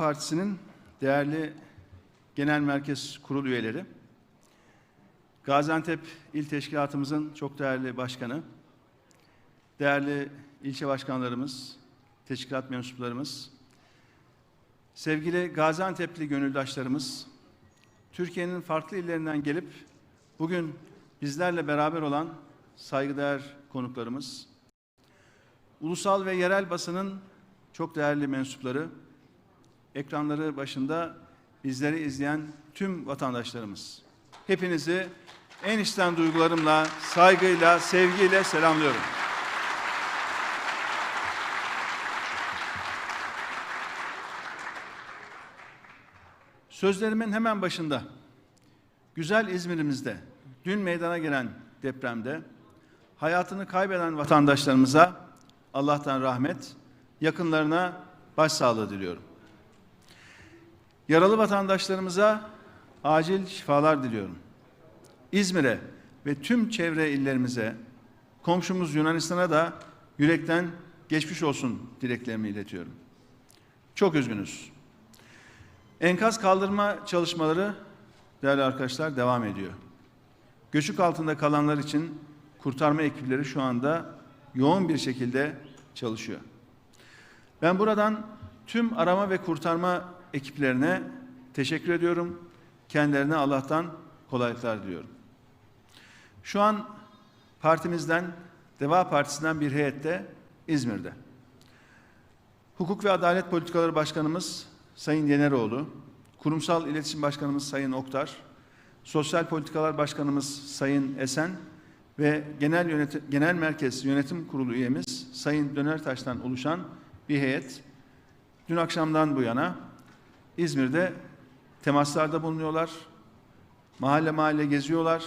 Partisi'nin değerli Genel Merkez Kurul üyeleri, Gaziantep İl Teşkilatımızın çok değerli başkanı, değerli ilçe başkanlarımız, teşkilat mensuplarımız, sevgili Gaziantep'li gönüldaşlarımız, Türkiye'nin farklı illerinden gelip bugün bizlerle beraber olan saygıdeğer konuklarımız, ulusal ve yerel basının çok değerli mensupları, ekranları başında bizleri izleyen tüm vatandaşlarımız. Hepinizi en içten duygularımla, saygıyla, sevgiyle selamlıyorum. Sözlerimin hemen başında güzel İzmir'imizde dün meydana gelen depremde hayatını kaybeden vatandaşlarımıza Allah'tan rahmet, yakınlarına başsağlığı diliyorum. Yaralı vatandaşlarımıza acil şifalar diliyorum. İzmir'e ve tüm çevre illerimize, komşumuz Yunanistan'a da yürekten geçmiş olsun dileklerimi iletiyorum. Çok üzgünüz. Enkaz kaldırma çalışmaları değerli arkadaşlar devam ediyor. Göçük altında kalanlar için kurtarma ekipleri şu anda yoğun bir şekilde çalışıyor. Ben buradan tüm arama ve kurtarma ekiplerine teşekkür ediyorum. Kendilerine Allah'tan kolaylıklar diliyorum. Şu an partimizden, Deva Partisi'nden bir heyette İzmir'de. Hukuk ve Adalet Politikaları Başkanımız Sayın Yeneroğlu, Kurumsal İletişim Başkanımız Sayın Oktar, Sosyal Politikalar Başkanımız Sayın Esen ve Genel, Yönetim, Genel Merkez Yönetim Kurulu üyemiz Sayın Dönertaş'tan oluşan bir heyet dün akşamdan bu yana İzmir'de temaslarda bulunuyorlar. Mahalle mahalle geziyorlar.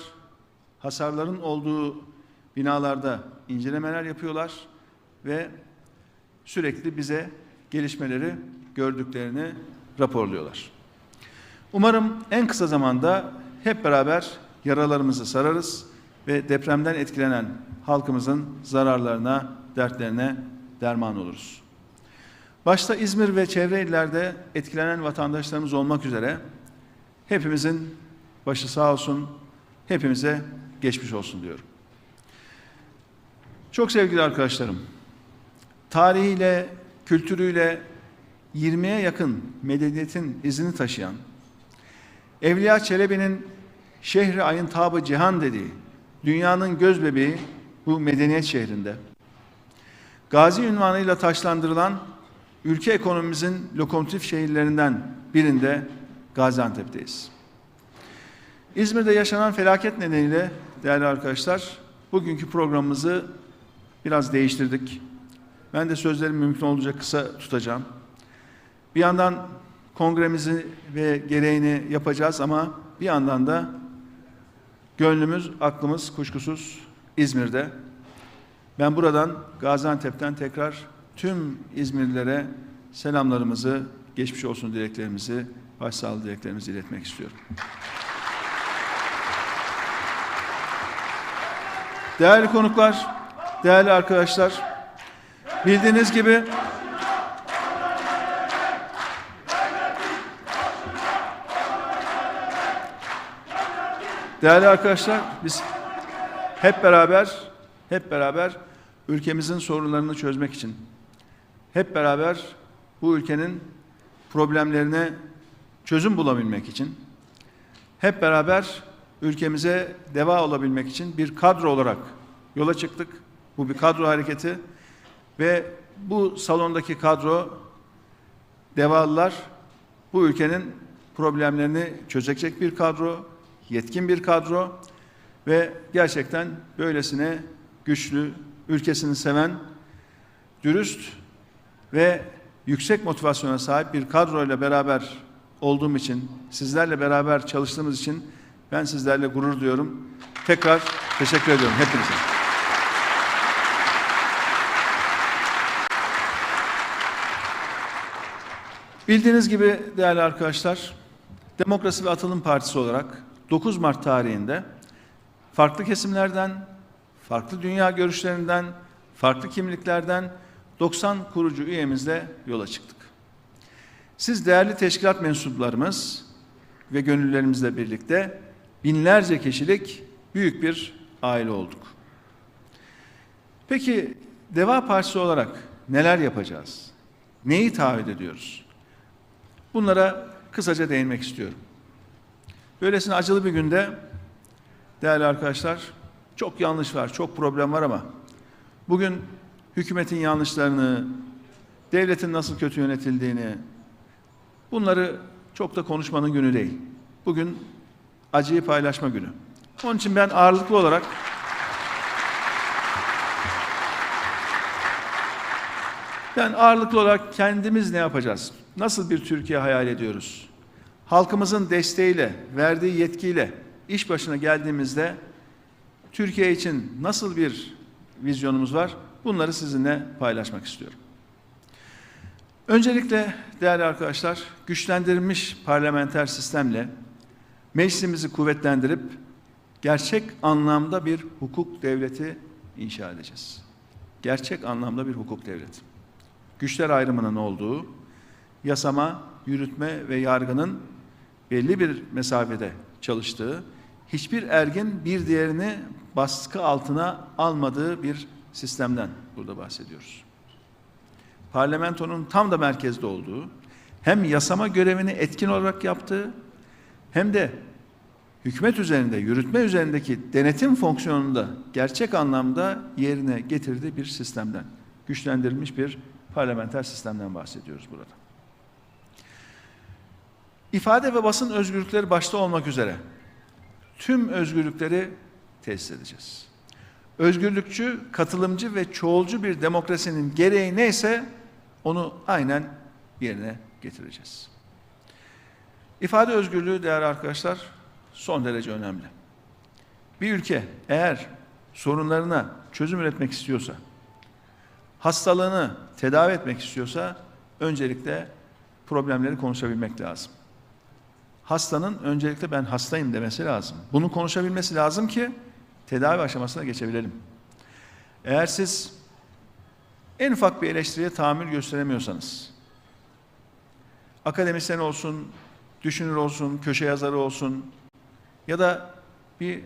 Hasarların olduğu binalarda incelemeler yapıyorlar ve sürekli bize gelişmeleri gördüklerini raporluyorlar. Umarım en kısa zamanda hep beraber yaralarımızı sararız ve depremden etkilenen halkımızın zararlarına, dertlerine derman oluruz. Başta İzmir ve çevre illerde etkilenen vatandaşlarımız olmak üzere hepimizin başı sağ olsun, hepimize geçmiş olsun diyorum. Çok sevgili arkadaşlarım, tarihiyle, kültürüyle 20'ye yakın medeniyetin izini taşıyan, Evliya Çelebi'nin şehri ayın tabı cihan dediği, dünyanın göz bebeği bu medeniyet şehrinde, Gazi ünvanıyla taşlandırılan ülke ekonomimizin lokomotif şehirlerinden birinde Gaziantep'teyiz. İzmir'de yaşanan felaket nedeniyle değerli arkadaşlar bugünkü programımızı biraz değiştirdik. Ben de sözlerimi mümkün olduğunca kısa tutacağım. Bir yandan kongremizi ve gereğini yapacağız ama bir yandan da gönlümüz, aklımız kuşkusuz İzmir'de. Ben buradan Gaziantep'ten tekrar tüm İzmirlilere selamlarımızı, geçmiş olsun dileklerimizi, başsağlığı dileklerimizi iletmek istiyorum. Değerli konuklar, değerli arkadaşlar, bildiğiniz gibi Değerli arkadaşlar, biz hep beraber hep beraber ülkemizin sorunlarını çözmek için hep beraber bu ülkenin problemlerine çözüm bulabilmek için hep beraber ülkemize deva olabilmek için bir kadro olarak yola çıktık. Bu bir kadro hareketi ve bu salondaki kadro devalılar bu ülkenin problemlerini çözecek bir kadro, yetkin bir kadro ve gerçekten böylesine güçlü, ülkesini seven, dürüst ve yüksek motivasyona sahip bir kadroyla beraber olduğum için, sizlerle beraber çalıştığımız için ben sizlerle gurur duyuyorum. Tekrar teşekkür ediyorum hepinize. Bildiğiniz gibi değerli arkadaşlar, Demokrasi ve Atılım Partisi olarak 9 Mart tarihinde farklı kesimlerden, farklı dünya görüşlerinden, farklı kimliklerden 90 kurucu üyemizle yola çıktık. Siz değerli teşkilat mensuplarımız ve gönüllerimizle birlikte binlerce kişilik büyük bir aile olduk. Peki Deva Partisi olarak neler yapacağız? Neyi taahhüt ediyoruz? Bunlara kısaca değinmek istiyorum. Böylesine acılı bir günde değerli arkadaşlar çok yanlış var, çok problem var ama bugün hükümetin yanlışlarını, devletin nasıl kötü yönetildiğini bunları çok da konuşmanın günü değil. Bugün acıyı paylaşma günü. Onun için ben ağırlıklı olarak ben ağırlıklı olarak kendimiz ne yapacağız? Nasıl bir Türkiye hayal ediyoruz? Halkımızın desteğiyle, verdiği yetkiyle iş başına geldiğimizde Türkiye için nasıl bir vizyonumuz var? Bunları sizinle paylaşmak istiyorum. Öncelikle değerli arkadaşlar, güçlendirilmiş parlamenter sistemle meclisimizi kuvvetlendirip gerçek anlamda bir hukuk devleti inşa edeceğiz. Gerçek anlamda bir hukuk devleti. Güçler ayrımının olduğu, yasama, yürütme ve yargının belli bir mesafede çalıştığı, hiçbir ergin bir diğerini baskı altına almadığı bir sistemden burada bahsediyoruz. Parlamentonun tam da merkezde olduğu, hem yasama görevini etkin olarak yaptığı, hem de hükümet üzerinde, yürütme üzerindeki denetim fonksiyonunda gerçek anlamda yerine getirdiği bir sistemden, güçlendirilmiş bir parlamenter sistemden bahsediyoruz burada. İfade ve basın özgürlükleri başta olmak üzere tüm özgürlükleri tesis edeceğiz. Özgürlükçü, katılımcı ve çoğulcu bir demokrasinin gereği neyse onu aynen yerine getireceğiz. İfade özgürlüğü değerli arkadaşlar son derece önemli. Bir ülke eğer sorunlarına çözüm üretmek istiyorsa, hastalığını tedavi etmek istiyorsa öncelikle problemleri konuşabilmek lazım. Hastanın öncelikle ben hastayım demesi lazım. Bunu konuşabilmesi lazım ki tedavi aşamasına geçebilelim. Eğer siz en ufak bir eleştiriye tahammül gösteremiyorsanız, akademisyen olsun, düşünür olsun, köşe yazarı olsun ya da bir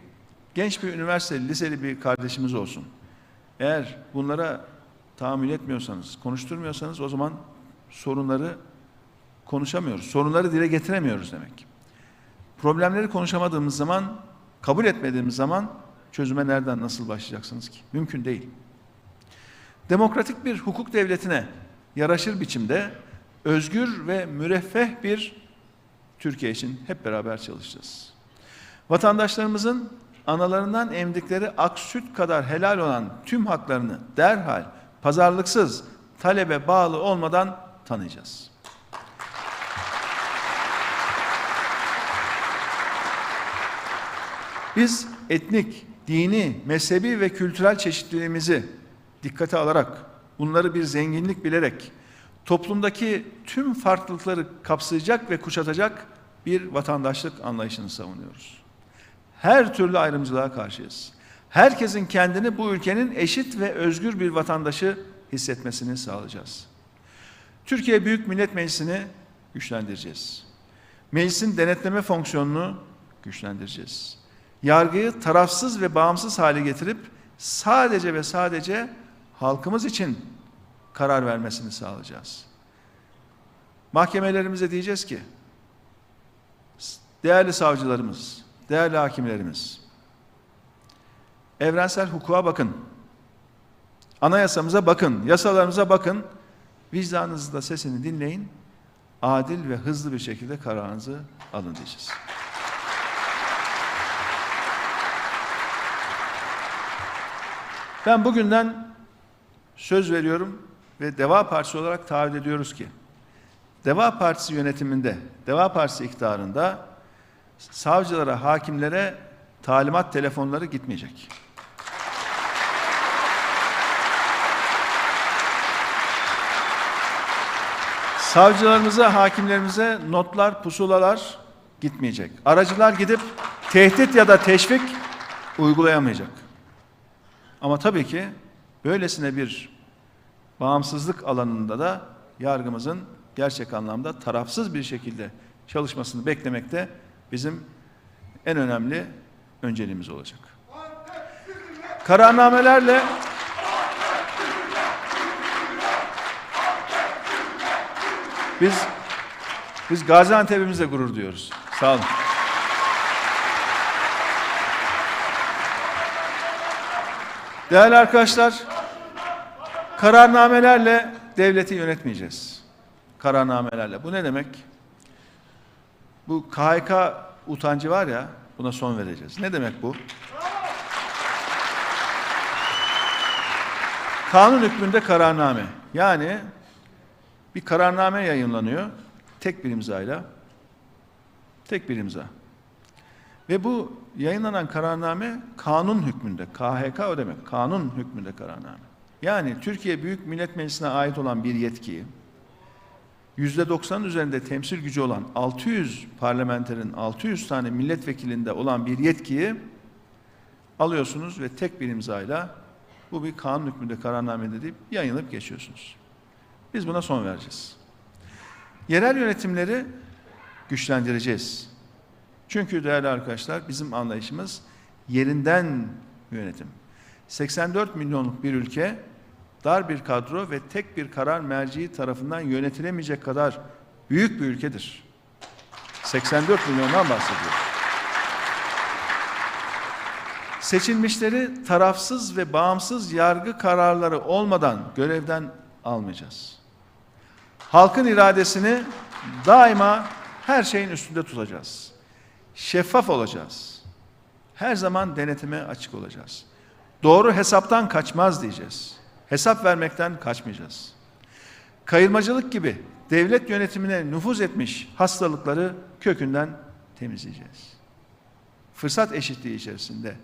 genç bir üniversiteli, liseli bir kardeşimiz olsun. Eğer bunlara tahammül etmiyorsanız, konuşturmuyorsanız o zaman sorunları konuşamıyoruz. Sorunları dile getiremiyoruz demek. Problemleri konuşamadığımız zaman, kabul etmediğimiz zaman çözüme nereden nasıl başlayacaksınız ki? Mümkün değil. Demokratik bir hukuk devletine yaraşır biçimde özgür ve müreffeh bir Türkiye için hep beraber çalışacağız. Vatandaşlarımızın analarından emdikleri ak süt kadar helal olan tüm haklarını derhal pazarlıksız, talebe bağlı olmadan tanıyacağız. Biz etnik, dini, mezhebi ve kültürel çeşitliliğimizi dikkate alarak, bunları bir zenginlik bilerek, toplumdaki tüm farklılıkları kapsayacak ve kuşatacak bir vatandaşlık anlayışını savunuyoruz. Her türlü ayrımcılığa karşıyız. Herkesin kendini bu ülkenin eşit ve özgür bir vatandaşı hissetmesini sağlayacağız. Türkiye Büyük Millet Meclisi'ni güçlendireceğiz. Meclisin denetleme fonksiyonunu güçlendireceğiz. Yargıyı tarafsız ve bağımsız hale getirip sadece ve sadece halkımız için karar vermesini sağlayacağız. Mahkemelerimize diyeceğiz ki, değerli savcılarımız, değerli hakimlerimiz, evrensel hukuka bakın, anayasamıza bakın, yasalarımıza bakın, vicdanınızda sesini dinleyin, adil ve hızlı bir şekilde kararınızı alın diyeceğiz. Ben bugünden söz veriyorum ve Deva Partisi olarak taahhüt ediyoruz ki Deva Partisi yönetiminde, Deva Partisi iktidarında savcılara, hakimlere talimat telefonları gitmeyecek. Savcılarımıza, hakimlerimize notlar, pusulalar gitmeyecek. Aracılar gidip tehdit ya da teşvik uygulayamayacak. Ama tabii ki böylesine bir bağımsızlık alanında da yargımızın gerçek anlamda tarafsız bir şekilde çalışmasını beklemekte bizim en önemli önceliğimiz olacak. Kararnamelerle biz biz Gaziantep'imizle gurur duyuyoruz. Sağ olun. Değerli arkadaşlar, kararnamelerle devleti yönetmeyeceğiz. Kararnamelerle. Bu ne demek? Bu KHK utancı var ya, buna son vereceğiz. Ne demek bu? Kanun hükmünde kararname. Yani bir kararname yayınlanıyor. Tek bir imzayla. Tek bir imza. Ve bu yayınlanan kararname kanun hükmünde. KHK o demek. Kanun hükmünde kararname. Yani Türkiye Büyük Millet Meclisi'ne ait olan bir yetkiyi %90'ın üzerinde temsil gücü olan 600 parlamenterin 600 tane milletvekilinde olan bir yetkiyi alıyorsunuz ve tek bir imzayla bu bir kanun hükmünde kararnamede deyip yayınlayıp geçiyorsunuz. Biz buna son vereceğiz. Yerel yönetimleri güçlendireceğiz. Çünkü değerli arkadaşlar bizim anlayışımız yerinden yönetim. 84 milyonluk bir ülke dar bir kadro ve tek bir karar merciği tarafından yönetilemeyecek kadar büyük bir ülkedir. 84 milyondan bahsediyoruz. Seçilmişleri tarafsız ve bağımsız yargı kararları olmadan görevden almayacağız. Halkın iradesini daima her şeyin üstünde tutacağız. Şeffaf olacağız. Her zaman denetime açık olacağız. Doğru hesaptan kaçmaz diyeceğiz. Hesap vermekten kaçmayacağız. Kayırmacılık gibi devlet yönetimine nüfuz etmiş hastalıkları kökünden temizleyeceğiz. Fırsat eşitliği içerisinde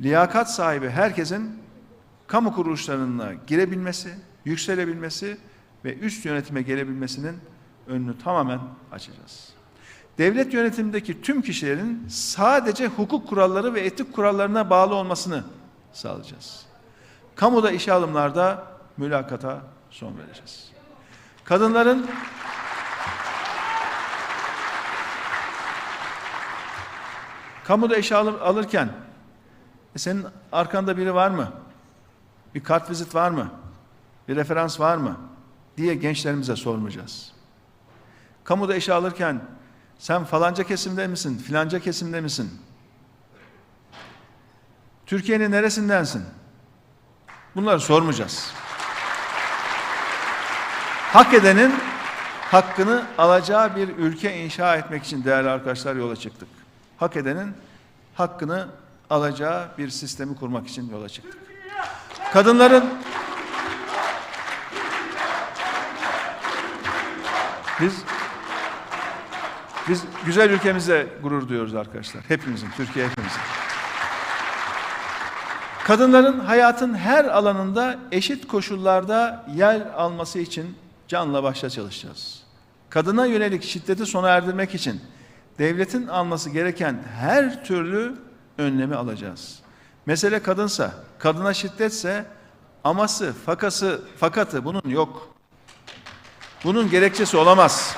liyakat sahibi herkesin kamu kuruluşlarına girebilmesi, yükselebilmesi ve üst yönetime gelebilmesinin önünü tamamen açacağız. Devlet yönetimindeki tüm kişilerin sadece hukuk kuralları ve etik kurallarına bağlı olmasını sağlayacağız. Kamuda işe alımlarda mülakata son vereceğiz. Kadınların kamuda işe alır, alırken e senin arkanda biri var mı? Bir kart vizit var mı? Bir referans var mı? diye gençlerimize sormayacağız. Kamuda işe alırken sen falanca kesimde misin, filanca kesimde misin? Türkiye'nin neresindensin? Bunları sormayacağız. Hak edenin hakkını alacağı bir ülke inşa etmek için değerli arkadaşlar yola çıktık. Hak edenin hakkını alacağı bir sistemi kurmak için yola çıktık. Kadınların biz biz güzel ülkemize gurur duyuyoruz arkadaşlar. Hepimizin, Türkiye hepimizin. Kadınların hayatın her alanında eşit koşullarda yer alması için canla başla çalışacağız. Kadına yönelik şiddeti sona erdirmek için devletin alması gereken her türlü önlemi alacağız. Mesele kadınsa, kadına şiddetse aması, fakası, fakatı bunun yok. Bunun gerekçesi olamaz.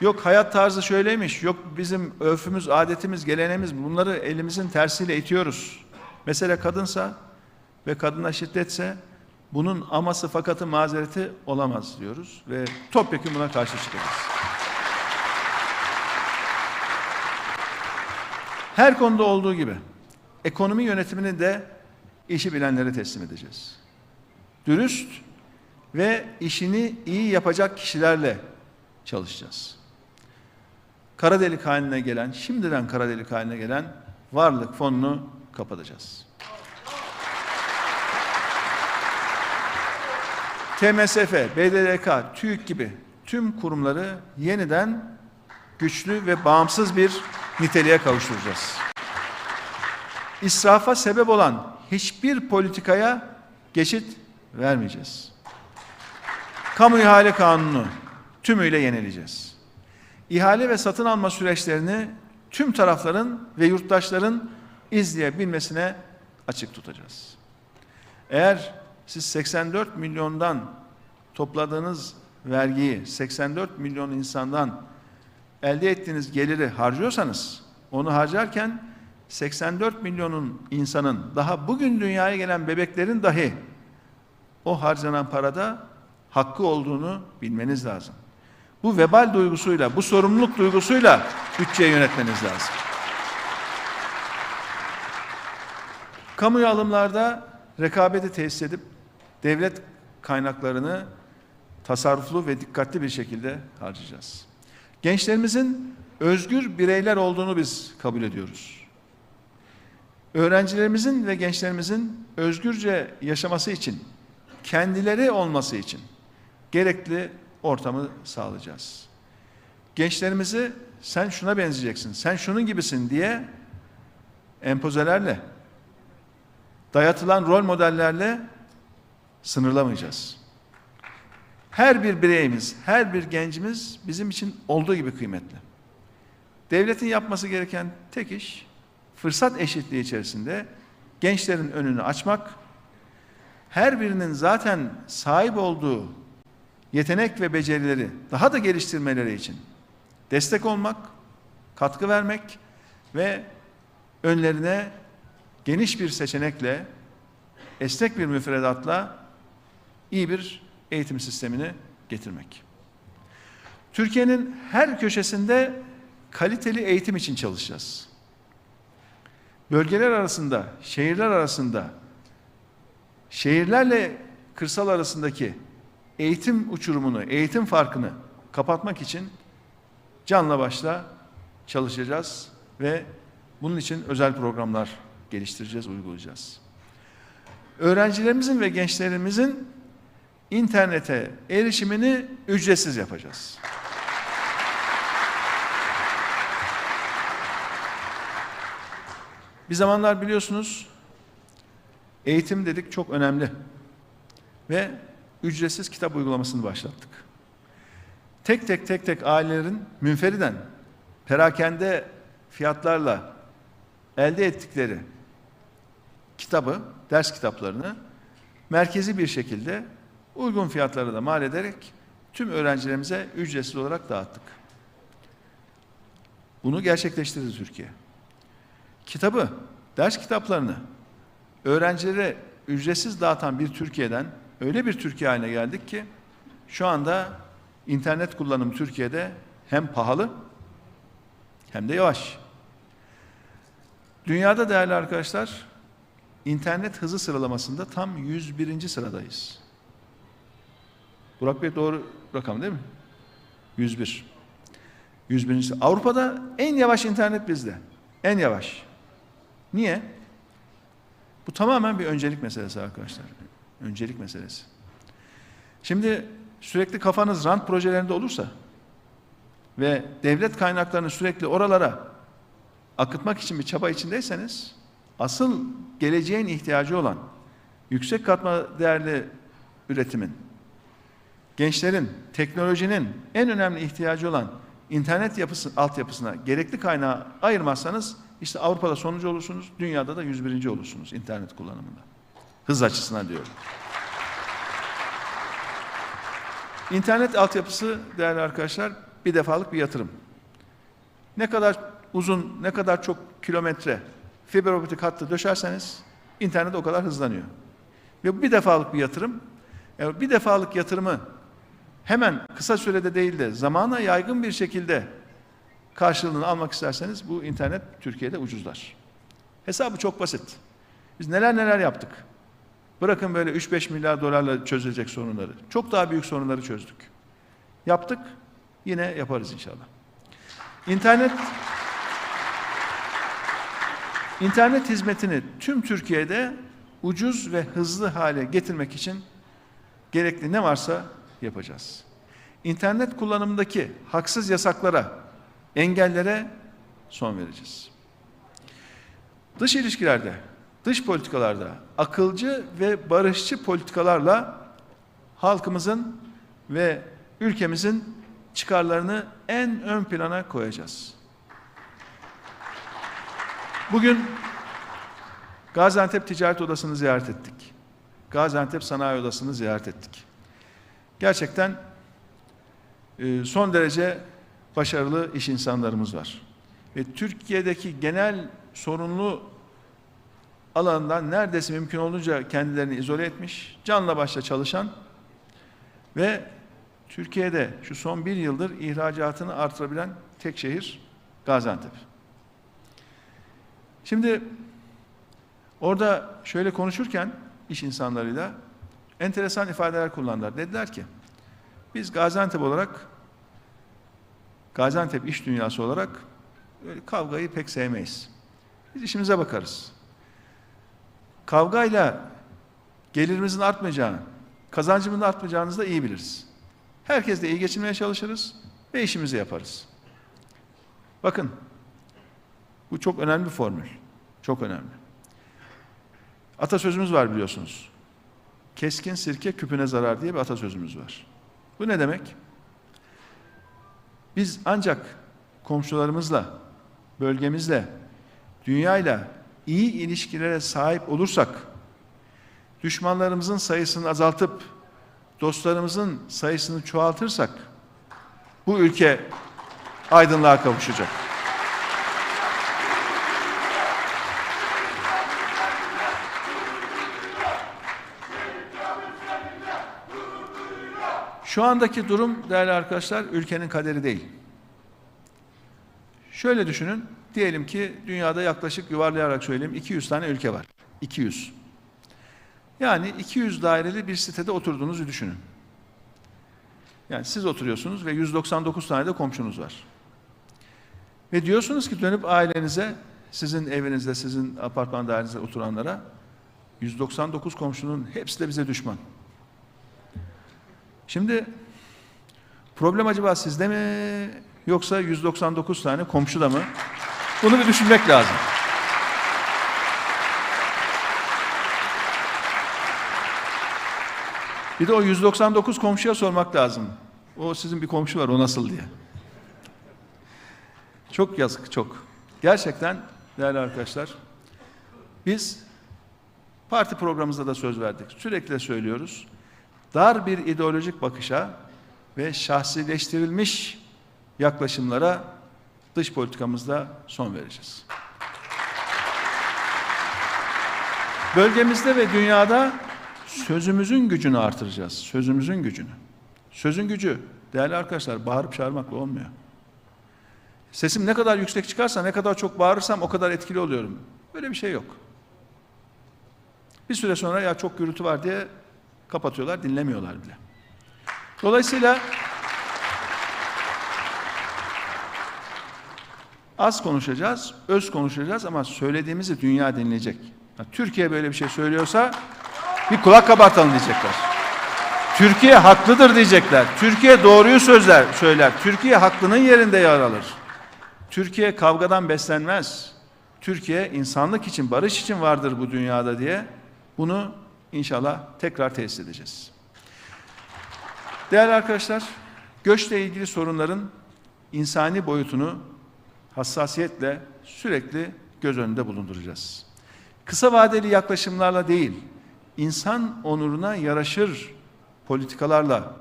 Yok hayat tarzı şöyleymiş, yok bizim örfümüz, adetimiz, geleneğimiz bunları elimizin tersiyle itiyoruz. Mesele kadınsa ve kadına şiddetse bunun aması fakatı mazereti olamaz diyoruz ve topyekun buna karşı çıkacağız. Her konuda olduğu gibi ekonomi yönetimini de işi bilenlere teslim edeceğiz. Dürüst ve işini iyi yapacak kişilerle çalışacağız. Kara delik haline gelen, şimdiden kara delik haline gelen varlık fonunu kapatacağız. TMSF, BDDK, TÜİK gibi tüm kurumları yeniden güçlü ve bağımsız bir niteliğe kavuşturacağız. İsrafa sebep olan hiçbir politikaya geçit vermeyeceğiz. Kamu ihale kanunu tümüyle yenileyeceğiz. İhale ve satın alma süreçlerini tüm tarafların ve yurttaşların izleyebilmesine açık tutacağız. Eğer siz 84 milyondan topladığınız vergiyi 84 milyon insandan elde ettiğiniz geliri harcıyorsanız onu harcarken 84 milyonun insanın daha bugün dünyaya gelen bebeklerin dahi o harcanan parada hakkı olduğunu bilmeniz lazım. Bu vebal duygusuyla, bu sorumluluk duygusuyla bütçeyi yönetmeniz lazım. Kamuya alımlarda rekabeti tesis edip devlet kaynaklarını tasarruflu ve dikkatli bir şekilde harcayacağız. Gençlerimizin özgür bireyler olduğunu biz kabul ediyoruz. Öğrencilerimizin ve gençlerimizin özgürce yaşaması için, kendileri olması için gerekli ortamı sağlayacağız. Gençlerimizi sen şuna benzeyeceksin, sen şunun gibisin diye empozelerle, dayatılan rol modellerle sınırlamayacağız. Her bir bireyimiz, her bir gencimiz bizim için olduğu gibi kıymetli. Devletin yapması gereken tek iş fırsat eşitliği içerisinde gençlerin önünü açmak, her birinin zaten sahip olduğu yetenek ve becerileri daha da geliştirmeleri için destek olmak, katkı vermek ve önlerine geniş bir seçenekle, esnek bir müfredatla iyi bir eğitim sistemini getirmek. Türkiye'nin her köşesinde kaliteli eğitim için çalışacağız. Bölgeler arasında, şehirler arasında, şehirlerle kırsal arasındaki eğitim uçurumunu, eğitim farkını kapatmak için canla başla çalışacağız ve bunun için özel programlar geliştireceğiz, uygulayacağız. Öğrencilerimizin ve gençlerimizin internete erişimini ücretsiz yapacağız. Bir zamanlar biliyorsunuz eğitim dedik çok önemli ve ücretsiz kitap uygulamasını başlattık. Tek tek tek tek ailelerin münferiden perakende fiyatlarla elde ettikleri kitabı, ders kitaplarını merkezi bir şekilde uygun fiyatlara da mal ederek tüm öğrencilerimize ücretsiz olarak dağıttık. Bunu gerçekleştirdi Türkiye. Kitabı, ders kitaplarını öğrencilere ücretsiz dağıtan bir Türkiye'den öyle bir Türkiye haline geldik ki şu anda internet kullanımı Türkiye'de hem pahalı hem de yavaş. Dünyada değerli arkadaşlar internet hızı sıralamasında tam 101. sıradayız. Burak Bey doğru rakam değil mi? 101. 101. sıra. Avrupa'da en yavaş internet bizde. En yavaş. Niye? Bu tamamen bir öncelik meselesi arkadaşlar. Öncelik meselesi. Şimdi sürekli kafanız rant projelerinde olursa ve devlet kaynaklarını sürekli oralara akıtmak için bir çaba içindeyseniz asıl geleceğin ihtiyacı olan yüksek katma değerli üretimin gençlerin, teknolojinin en önemli ihtiyacı olan internet yapısı, altyapısına gerekli kaynağı ayırmazsanız işte Avrupa'da sonuncu olursunuz, dünyada da 101. olursunuz internet kullanımında. Hız açısından diyorum. İnternet altyapısı değerli arkadaşlar bir defalık bir yatırım. Ne kadar uzun, ne kadar çok kilometre fiber optik hattı döşerseniz internet o kadar hızlanıyor. Ve bu bir defalık bir yatırım. Yani bir defalık yatırımı hemen kısa sürede değil de zamana yaygın bir şekilde karşılığını almak isterseniz bu internet Türkiye'de ucuzlar. Hesabı çok basit. Biz neler neler yaptık. Bırakın böyle 3-5 milyar dolarla çözülecek sorunları. Çok daha büyük sorunları çözdük. Yaptık, yine yaparız inşallah. İnternet İnternet hizmetini tüm Türkiye'de ucuz ve hızlı hale getirmek için gerekli ne varsa yapacağız. İnternet kullanımındaki haksız yasaklara, engellere son vereceğiz. Dış ilişkilerde, dış politikalarda akılcı ve barışçı politikalarla halkımızın ve ülkemizin çıkarlarını en ön plana koyacağız. Bugün Gaziantep Ticaret Odası'nı ziyaret ettik. Gaziantep Sanayi Odası'nı ziyaret ettik. Gerçekten e, son derece başarılı iş insanlarımız var. Ve Türkiye'deki genel sorunlu alandan neredeyse mümkün olunca kendilerini izole etmiş, canla başla çalışan ve Türkiye'de şu son bir yıldır ihracatını artırabilen tek şehir Gaziantep. Şimdi orada şöyle konuşurken iş insanlarıyla enteresan ifadeler kullandılar. Dediler ki biz Gaziantep olarak Gaziantep iş dünyası olarak kavgayı pek sevmeyiz. Biz işimize bakarız. Kavgayla gelirimizin artmayacağını, kazancımızın artmayacağını da iyi biliriz. Herkesle iyi geçinmeye çalışırız ve işimizi yaparız. Bakın, bu çok önemli bir formül. Çok önemli. Atasözümüz var biliyorsunuz. Keskin sirke küpüne zarar diye bir atasözümüz var. Bu ne demek? Biz ancak komşularımızla, bölgemizle, dünyayla iyi ilişkilere sahip olursak, düşmanlarımızın sayısını azaltıp dostlarımızın sayısını çoğaltırsak bu ülke aydınlığa kavuşacak. Şu andaki durum değerli arkadaşlar ülkenin kaderi değil. Şöyle düşünün, diyelim ki dünyada yaklaşık yuvarlayarak söyleyeyim 200 tane ülke var. 200. Yani 200 daireli bir sitede oturduğunuzu düşünün. Yani siz oturuyorsunuz ve 199 tane de komşunuz var. Ve diyorsunuz ki dönüp ailenize, sizin evinizde, sizin apartman dairenizde oturanlara 199 komşunun hepsi de bize düşman. Şimdi problem acaba sizde mi yoksa 199 tane komşuda mı? Bunu bir düşünmek lazım. Bir de o 199 komşuya sormak lazım. O sizin bir komşu var o nasıl diye. Çok yazık çok. Gerçekten değerli arkadaşlar biz parti programımızda da söz verdik. Sürekli söylüyoruz. Dar bir ideolojik bakışa ve şahsileştirilmiş yaklaşımlara dış politikamızda son vereceğiz. Bölgemizde ve dünyada sözümüzün gücünü artıracağız. Sözümüzün gücünü. Sözün gücü değerli arkadaşlar bağırıp çağırmakla olmuyor. Sesim ne kadar yüksek çıkarsa ne kadar çok bağırırsam o kadar etkili oluyorum. Böyle bir şey yok. Bir süre sonra ya çok gürültü var diye kapatıyorlar, dinlemiyorlar bile. Dolayısıyla az konuşacağız, öz konuşacağız ama söylediğimizi dünya dinleyecek. Türkiye böyle bir şey söylüyorsa bir kulak kabartalım diyecekler. Türkiye haklıdır diyecekler. Türkiye doğruyu sözler, söyler. Türkiye haklının yerinde yer alır. Türkiye kavgadan beslenmez. Türkiye insanlık için, barış için vardır bu dünyada diye bunu inşallah tekrar tesis edeceğiz. Değerli arkadaşlar, göçle ilgili sorunların insani boyutunu hassasiyetle sürekli göz önünde bulunduracağız. Kısa vadeli yaklaşımlarla değil, insan onuruna yaraşır politikalarla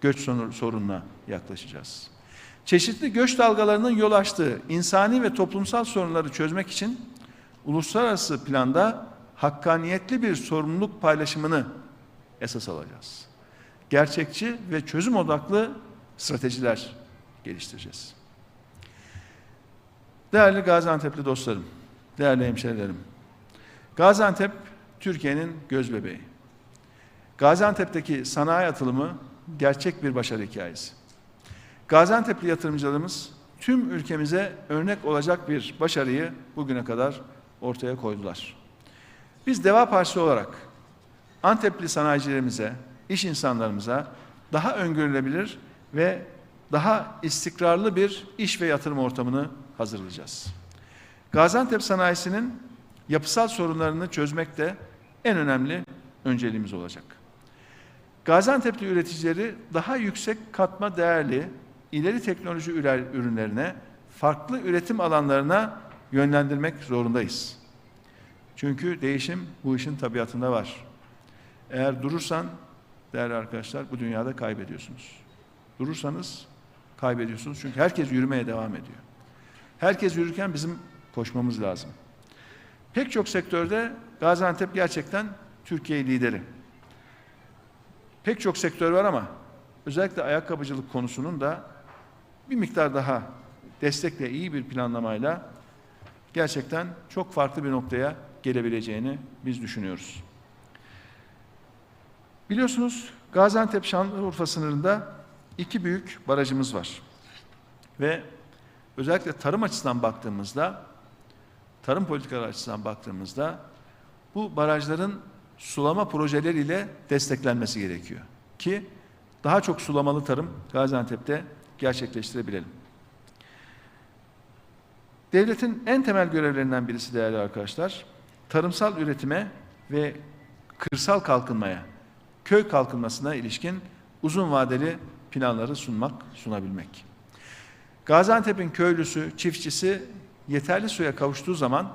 göç sorununa yaklaşacağız. Çeşitli göç dalgalarının yol açtığı insani ve toplumsal sorunları çözmek için uluslararası planda hakkaniyetli bir sorumluluk paylaşımını esas alacağız. Gerçekçi ve çözüm odaklı stratejiler geliştireceğiz. Değerli Gaziantep'li dostlarım, değerli hemşerilerim. Gaziantep Türkiye'nin göz bebeği. Gaziantep'teki sanayi atılımı gerçek bir başarı hikayesi. Gaziantep'li yatırımcılarımız tüm ülkemize örnek olacak bir başarıyı bugüne kadar ortaya koydular. Biz Deva Partisi olarak Antepli sanayicilerimize, iş insanlarımıza daha öngörülebilir ve daha istikrarlı bir iş ve yatırım ortamını hazırlayacağız. Gaziantep sanayisinin yapısal sorunlarını çözmek de en önemli önceliğimiz olacak. Gaziantep'li üreticileri daha yüksek katma değerli ileri teknoloji ürünlerine, farklı üretim alanlarına yönlendirmek zorundayız. Çünkü değişim bu işin tabiatında var. Eğer durursan değerli arkadaşlar bu dünyada kaybediyorsunuz. Durursanız kaybediyorsunuz çünkü herkes yürümeye devam ediyor. Herkes yürürken bizim koşmamız lazım. Pek çok sektörde Gaziantep gerçekten Türkiye lideri. Pek çok sektör var ama özellikle ayakkabıcılık konusunun da bir miktar daha destekle iyi bir planlamayla gerçekten çok farklı bir noktaya gelebileceğini biz düşünüyoruz. Biliyorsunuz Gaziantep Şanlıurfa sınırında iki büyük barajımız var. Ve özellikle tarım açısından baktığımızda, tarım politikaları açısından baktığımızda bu barajların sulama projeleriyle desteklenmesi gerekiyor. Ki daha çok sulamalı tarım Gaziantep'te gerçekleştirebilelim. Devletin en temel görevlerinden birisi değerli arkadaşlar, tarımsal üretime ve kırsal kalkınmaya, köy kalkınmasına ilişkin uzun vadeli planları sunmak, sunabilmek. Gaziantep'in köylüsü, çiftçisi yeterli suya kavuştuğu zaman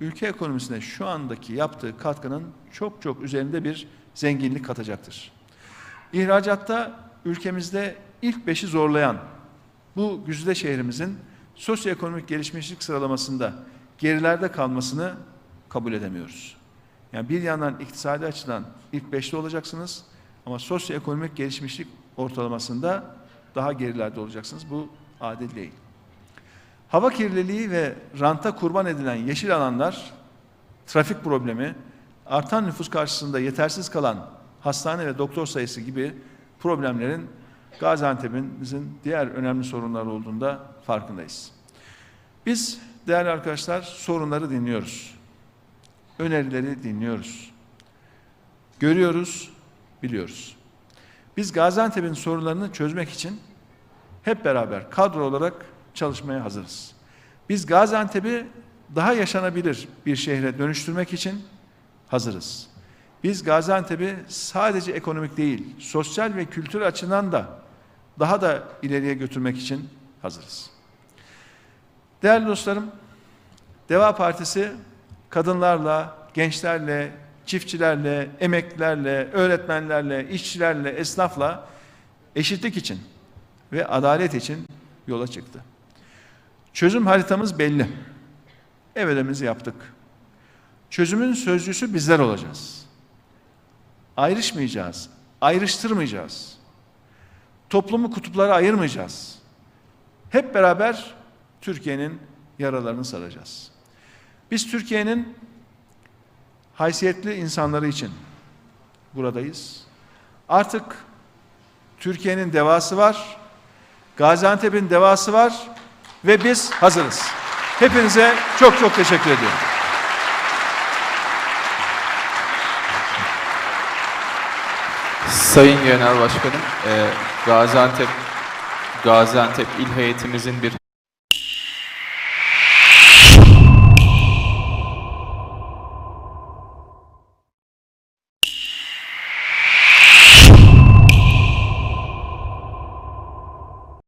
ülke ekonomisine şu andaki yaptığı katkının çok çok üzerinde bir zenginlik katacaktır. İhracatta ülkemizde ilk beşi zorlayan bu güzide şehrimizin sosyoekonomik gelişmişlik sıralamasında gerilerde kalmasını kabul edemiyoruz. Yani bir yandan iktisadi açıdan ilk beşte olacaksınız ama sosyoekonomik gelişmişlik ortalamasında daha gerilerde olacaksınız. Bu adil değil. Hava kirliliği ve ranta kurban edilen yeşil alanlar, trafik problemi, artan nüfus karşısında yetersiz kalan hastane ve doktor sayısı gibi problemlerin Gaziantep'imizin diğer önemli sorunları olduğunda farkındayız. Biz değerli arkadaşlar sorunları dinliyoruz. Önerileri dinliyoruz. Görüyoruz, biliyoruz. Biz Gaziantep'in sorunlarını çözmek için hep beraber kadro olarak çalışmaya hazırız. Biz Gaziantep'i daha yaşanabilir bir şehre dönüştürmek için hazırız. Biz Gaziantep'i sadece ekonomik değil, sosyal ve kültür açıdan da daha da ileriye götürmek için hazırız. Değerli dostlarım, Deva Partisi kadınlarla, gençlerle, çiftçilerle, emeklilerle, öğretmenlerle, işçilerle, esnafla eşitlik için ve adalet için yola çıktı. Çözüm haritamız belli. Ev ödememizi yaptık. Çözümün sözcüsü bizler olacağız. Ayrışmayacağız, ayrıştırmayacağız. Toplumu kutuplara ayırmayacağız. Hep beraber Türkiye'nin yaralarını saracağız. Biz Türkiye'nin haysiyetli insanları için buradayız. Artık Türkiye'nin devası var, Gaziantep'in devası var ve biz hazırız. Hepinize çok çok teşekkür ediyorum. Sayın Genel Başkanım, e, Gaziantep Gaziantep İl Heyetimizin bir